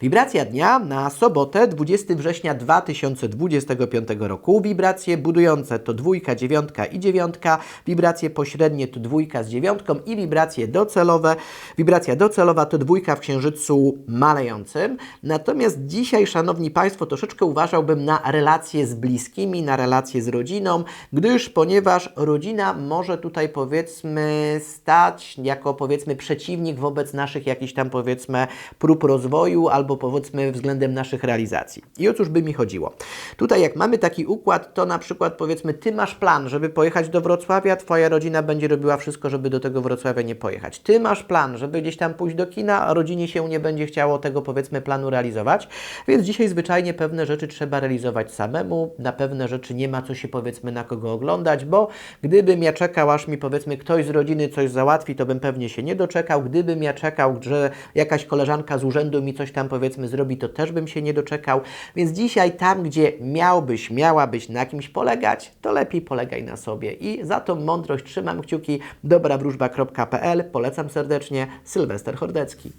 Wibracja dnia na sobotę 20 września 2025 roku. Wibracje budujące to dwójka, dziewiątka i dziewiątka. Wibracje pośrednie to dwójka z dziewiątką i wibracje docelowe. Wibracja docelowa to dwójka w księżycu malejącym. Natomiast dzisiaj, szanowni Państwo, troszeczkę uważałbym na relacje z bliskimi, na relacje z rodziną, gdyż ponieważ rodzina może tutaj powiedzmy stać jako powiedzmy przeciwnik wobec naszych jakichś tam powiedzmy prób rozwoju albo powiedzmy względem naszych realizacji. I o cóż by mi chodziło? Tutaj jak mamy taki układ, to na przykład powiedzmy Ty masz plan, żeby pojechać do Wrocławia, Twoja rodzina będzie robiła wszystko, żeby do tego Wrocławia nie pojechać. Ty masz plan, żeby gdzieś tam pójść do kina, a rodzinie się nie będzie chciało tego powiedzmy planu realizować, więc dzisiaj zwyczajnie pewne rzeczy trzeba realizować samemu, na pewne rzeczy nie ma co się powiedzmy na kogo oglądać, bo gdybym ja czekał, aż mi powiedzmy ktoś z rodziny coś załatwi, to bym pewnie się nie doczekał. Gdybym ja czekał, że jakaś koleżanka z urzędu mi coś tam powiedzmy zrobi, to też bym się nie doczekał. Więc dzisiaj tam, gdzie miałbyś, miałabyś na kimś polegać, to lepiej polegaj na sobie. I za tą mądrość trzymam kciuki. dobrawróżba.pl Polecam serdecznie. Sylwester Hordecki.